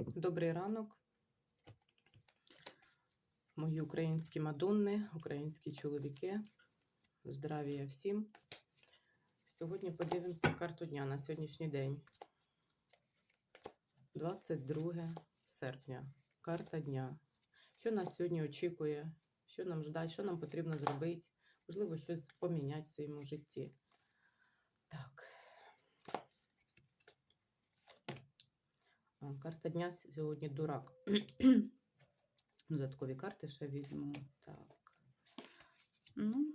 Добрий ранок, мої українські мадонни, українські чоловіки. Здравія всім. Сьогодні подивимося карту дня на сьогоднішній день. 22 серпня. Карта дня. Що нас сьогодні очікує? Що нам ждать, що нам потрібно зробити? Можливо, щось поміняти в своєму житті. Так. А, Карта дня сьогодні дурак. Додаткові карти ще візьму. Так. Ну,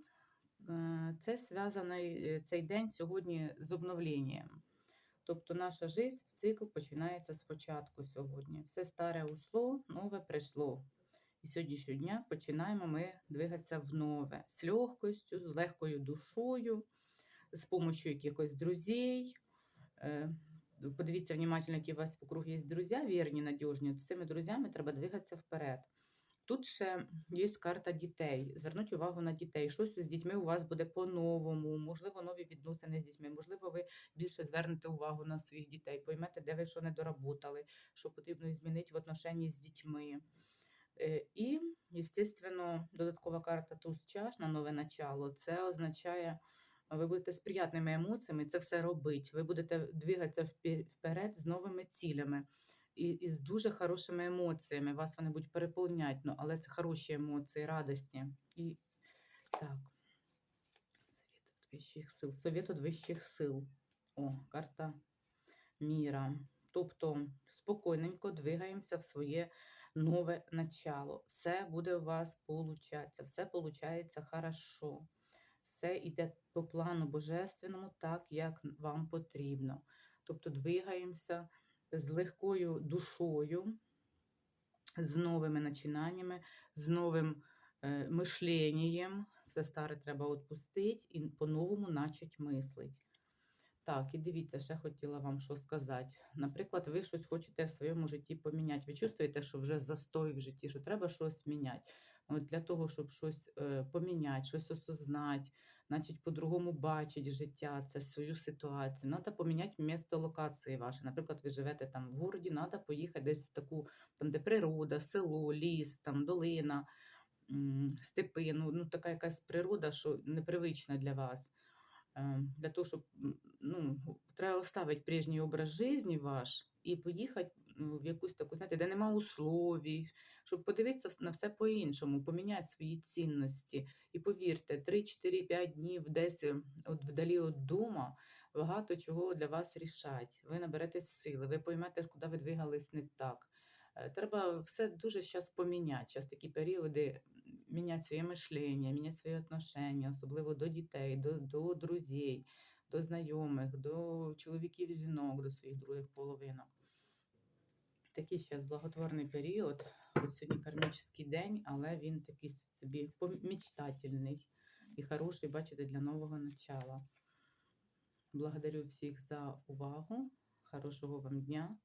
е, це зв'язаний е, цей день сьогодні з обновленням. Тобто наша життя, цикл починається спочатку сьогодні. Все старе ушло, нове прийшло. І сьогоднішнього дня починаємо ми двигатися в нове з легкостю, з легкою душою, з допомогою якихось друзей. Подивіться внимательно, які у вас вокруг є друзі, вірні, надіжні. З цими друзями треба двигатися вперед. Тут ще є карта дітей. Зверніть увагу на дітей. Щось з дітьми у вас буде по-новому, можливо, нові відносини з дітьми, можливо, ви більше звернете увагу на своїх дітей, поймете, де ви що не доработали, що потрібно змінити в отношенні з дітьми. Е, І, звісно, додаткова карта туз чаш на нове начало. Це означає, ви будете з приятними емоціями це все робити. Ви будете двигатися вперед з новими цілями і, і з дуже хорошими емоціями. Вас вони будуть переповняти, ну, але це хороші емоції, радісні. І так. Совет от вищих сил. Совет от вищих сил. О, карта міра. Тобто спокійненько двигаємося в своє нове начало. Все буде у вас получатися, все получається хорошо. Все йде по плану божественному, так як вам потрібно. Тобто двигаємося з легкою душою, з новими начинаннями, з новим е, мишленням. Все старе треба відпустити і по-новому начать мислить. Так, і дивіться, ще хотіла вам що сказати. Наприклад, ви щось хочете в своєму житті поміняти. Ви чувствуєте, що вже застой в житті, що треба щось міняти. От для того, щоб щось е, поміняти, щось осознати, значить, по-другому бачити життя, це свою ситуацію. Треба поміняти місто локації ваше. Наприклад, ви живете там в городі, треба поїхати десь в таку, там, де природа, село, ліс, там, долина, степи. Ну, ну, така якась природа, що непривична для вас. Е, Для того, щоб ну, треба оставити прежній образ життя ваш і поїхати ну, в якусь таку, знаєте, де нема условій, щоб подивитися на все по-іншому, поміняти свої цінності. І повірте, 3-4-5 днів десь е, от вдалі від дома багато чого для вас рішать. Ви наберете сили, ви поймете, куди ви двигались не так. Е, Треба все дуже зараз поміняти. Зараз такі періоди міняти своє мишлення, міняти свої отношення, особливо до дітей, до, до друзей, до знайомих, до чоловіків, жінок, до своїх других половинок. Такий зараз благотворний період. От сьогодні кармічний день, але він такий собі помічтательний і хороший, бачите, для нового начала. Благодарю всіх за увагу. Хорошого вам дня.